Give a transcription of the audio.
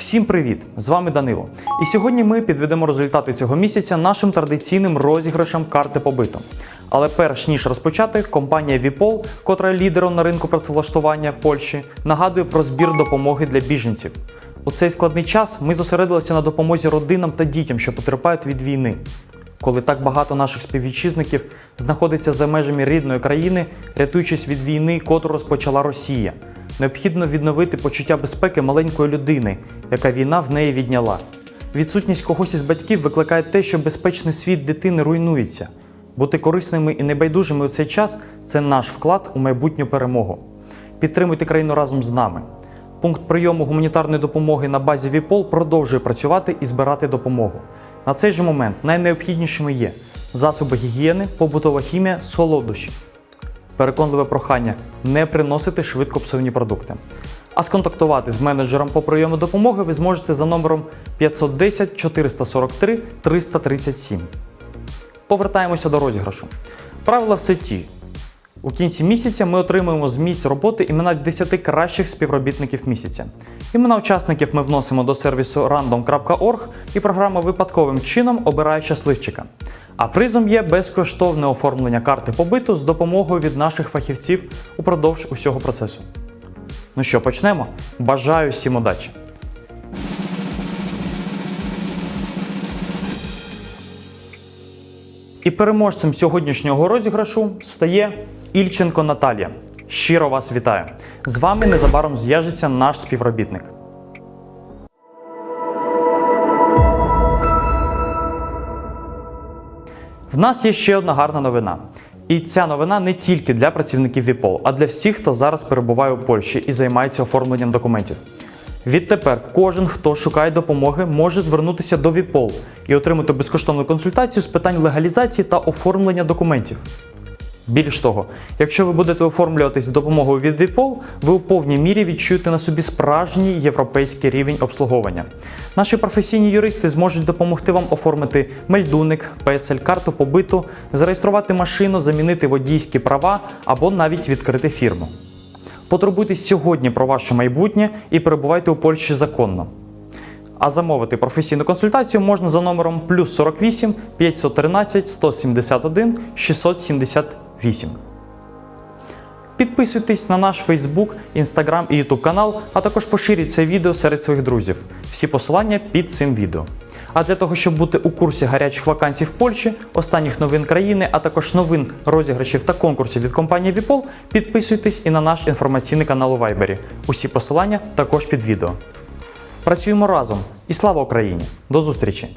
Всім привіт! З вами Данило. І сьогодні ми підведемо результати цього місяця нашим традиційним розіграшем карти побиту. Але перш ніж розпочати, компанія Vipol, котра лідером на ринку працевлаштування в Польщі, нагадує про збір допомоги для біженців. У цей складний час ми зосередилися на допомозі родинам та дітям, що потерпають від війни. Коли так багато наших співвітчизників знаходиться за межами рідної країни, рятуючись від війни, котру розпочала Росія, необхідно відновити почуття безпеки маленької людини, яка війна в неї відняла. Відсутність когось із батьків викликає те, що безпечний світ дитини руйнується. Бути корисними і небайдужими у цей час це наш вклад у майбутню перемогу. Підтримуйте країну разом з нами. Пункт прийому гуманітарної допомоги на базі ВІПОЛ продовжує працювати і збирати допомогу. На цей же момент найнеобхіднішими є засоби гігієни, побутова хімія, солодощі. Переконливе прохання не приносити швидко псовні продукти. А сконтактувати з менеджером по прийому допомоги ви зможете за номером 510 443 337. Повертаємося до розіграшу. Правила все ті. У кінці місяця ми отримуємо з місць роботи імена 10 кращих співробітників місяця. Імена учасників ми вносимо до сервісу random.org і програма випадковим чином обирає щасливчика. А призом є безкоштовне оформлення карти побиту з допомогою від наших фахівців упродовж усього процесу. Ну що, почнемо? Бажаю всім удачі! І переможцем сьогоднішнього розіграшу стає Ільченко Наталія. Щиро вас вітаю! З вами незабаром зв'яжеться наш співробітник. В нас є ще одна гарна новина. І ця новина не тільки для працівників ВІПОЛ, а для всіх, хто зараз перебуває у Польщі і займається оформленням документів. Відтепер кожен, хто шукає допомоги, може звернутися до ВІПОЛ і отримати безкоштовну консультацію з питань легалізації та оформлення документів. Більш того, якщо ви будете оформлюватись з допомогою від VPOL, ви у повній мірі відчуєте на собі справжній європейський рівень обслуговування. Наші професійні юристи зможуть допомогти вам оформити мельдуник, ПСЛ карту побиту, зареєструвати машину, замінити водійські права або навіть відкрити фірму. Потурбуйтесь сьогодні про ваше майбутнє і перебувайте у Польщі законно. А замовити професійну консультацію можна за номером плюс 48 513 171 678. Підписуйтесь на наш Facebook, Instagram і YouTube канал, а також поширюйте це відео серед своїх друзів. Всі посилання під цим відео. А для того, щоб бути у курсі гарячих вакансій в Польщі, останніх новин країни, а також новин розіграшів та конкурсів від компанії Vipol, підписуйтесь і на наш інформаційний канал у Вайбері. Усі посилання також під відео. Працюємо разом і слава Україні! До зустрічі!